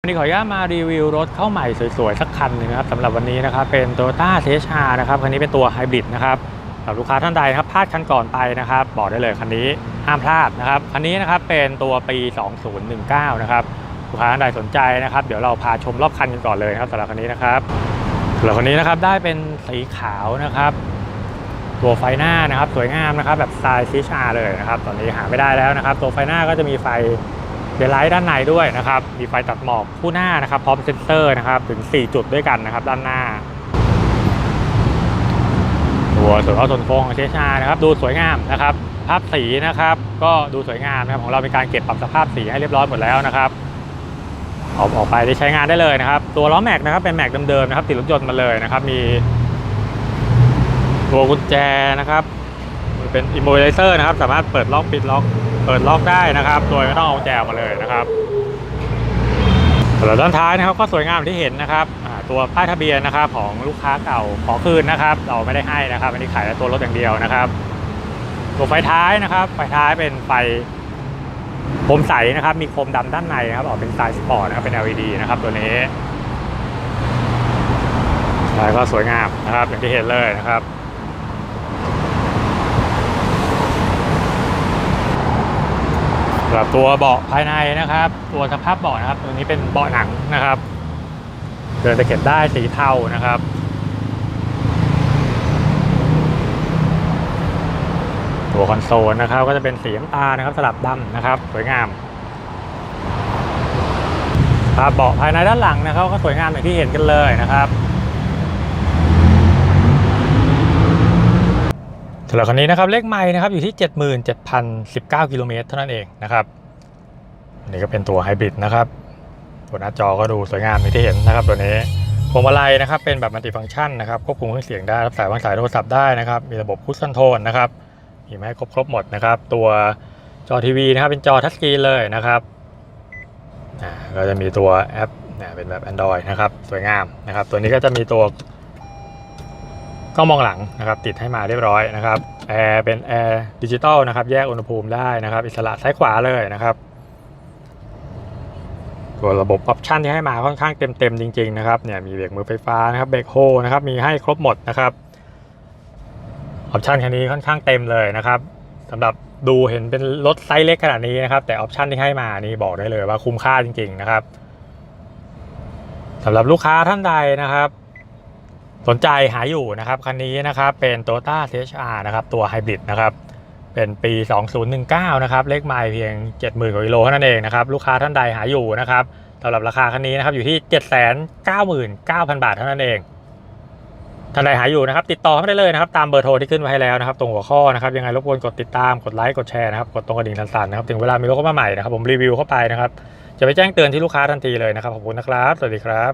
วันนี้ขออนุญาตมารีวิวรถเข้าใหม่สวยๆ สักคันหนึงนะครับสำหรับวันนี้นะครับเป็น Toyota CHR นะครับคันนี้เป็นตัวไฮบริดนะครับสำหรับลูกค้าท่านใดครับพลาดคันก่อนไปนะครับบอกได้เลยคันนี้ห้ามพลาดนะครับคันนี้นะครับเป็นตัวปี 2019 นะครับลูกค้าท่านใดสนใจนะครับ เดี๋ยวเราพาชมรอบคันกันก่อนเลยครับสำหรับคันนี้นะครับสำหรับคันนี้นะครับได้เป็นสีขาวนะครับ ตัวไฟหน้านะครับสวยงามนะครับแบบสไตล์ CHR เลยนะครับตอนนี้หาไม่ได้แล้วนะครับ ตัวไฟหน้าก็จะมีไฟ เดลไลท์ด้านในด้วยนะครับ มีไฟตัดหมอกคู่หน้านะครับ พร้อมเซ็นเซอร์นะครับ ถึง 4 จุดด้วยกันนะครับ ด้านหน้า ตัวส่วนล้อส่วนโค้งของเชชานะครับ ดูสวยงามนะครับ ภาพสีนะครับ ก็ดูสวยงามนะครับ ของเราเป็นการเก็บปรับสภาพสีให้เรียบร้อยหมดแล้วนะครับเอาออกไปได้ใช้งานได้เลยนะครับ ตัวล้อแม็กนะครับ เป็นแม็กเดิมๆนะครับ ติดรถยนต์มาเลยนะครับ มีตัวกุญแจนะครับ เป็นอิมโม i ไลเซอร์นะครับ สามารถเปิดล็อกปิดล็อก เปิดล็อกได้นะครับ โดยไม่ต้องเอาแจออกมาเลยนะครับสำหรับด้านท้ายนะครับก็สวยงามอย่างที่เห็นนะครับตัวป้ายทะเบียนนะครับของลูกค้าเก่าขอคืนนะครับ เราไม่ได้ให้นะครับ อันนี้ขายแต่ตัวรถอย่างเดียวนะครับ ตัวไฟท้ายนะครับ ไฟท้ายเป็นไฟโคมใสนะครับ มีโคมดำด้านในนะครับ ออกเป็นสไตล์สปอร์ตนะครับเป็น LED นะครับตัวนี้แล้วก็สวยงามนะครับอย่างที่เห็นเลยนะครับ สำหรับตัวเบาะภายในนะครับ ตัวสภาพเบาะนะครับ ตัวนี้เป็นเบาะหนังนะครับเดินตะเข็บได้สีเทานะครับตัวคอนโซลนะครับ ก็จะเป็นสีน้ำตาลนะครับสลับดำนะครับสวยงามครับเบาะภายในด้านหลังนะครับ ก็สวยงามอย่างที่เห็นกันเลยนะครับ สำหรับคันนี้นะครับเลขไม้นะครับอยู่ที่ 77,019 กิโลเมตรเท่านั้นเองนะครับอันนี้ก็เป็นตัวไฮบริดนะครับตัวหน้าจอก็ดูสวยงามอย่างที่เห็นนะครับตัวนี้พวงมาลัยนะครับเป็นแบบมัลติฟังก์ชันนะครับควบคุมเครื่องเสียงได้รับสายวางสายโทรศัพท์ได้นะครับมีระบบพุชคอนโทรลนะครับมีมาให้ครบครบหมดนะครับ ตัวจอทีวีนะครับเป็นจอทัชสกรีนเลยนะครับอ่าก็จะมีตัวแอปเนี่ยเป็นแบบ Android นะครับสวยงามนะครับ ตัวนี้ก็จะมีตัว ล้องมองหลังนะครับติดให้มาเรียบร้อยนะครับแอร์เป็นแอร์ดิจิตอลนะครับแยกอุณหภูมิได้นะครับ อิสระซ้ายขวาเลยนะครับตัวระบบออปชันที่ให้มาค่อนข้างเต็มๆจริง ๆ นะครับเนี่ยมีเบรกมือไฟฟ้านะครับเบรกโฮนะครับมีให้ครบหมดนะครับออปชันคันนี้ค่อนข้างเต็มเลยนะครับสำหรับดูเห็นเป็นรถไซส์เล็กขนาดนี้นะครับ แต่ออปชันที่ให้มานี่บอกได้เลยว่าคุ้มค่าจริง ๆ นะครับสำหรับลูกค้าท่านใดนะครับ สนใจหาอยู่นะครับคันนี้นะครับเป็น Toyota CHR นะครับตัวไฮบริดนะครับเป็นปี 2019 นะครับเลขไมล์เพียง 70,000 กว่ากิโลเท่านั้นเองนะครับลูกค้าท่านใดหาอยู่นะครับสำหรับราคาคันนี้นะครับอยู่ที่ 799,000 บาทเท่านั้นเองท่านใดหาอยู่นะครับติดต่อเข้ามาได้เลยนะครับตามเบอร์โทรที่ขึ้นไว้ให้แล้วนะครับตรงหัวข้อนะครับยังไงรบกวนกดติดตามกดไลค์กดแชร์นะครับกดตรงกระดิ่งสั่นๆนะครับถึงเวลามีรถเข้ามาใหม่นะครับผมรีวิวเข้าไปนะครับจะไปแจ้งเตือนที่ลูกค้าทันทีเลยนะครับขอบคุณนะครับ สวัสดีครับ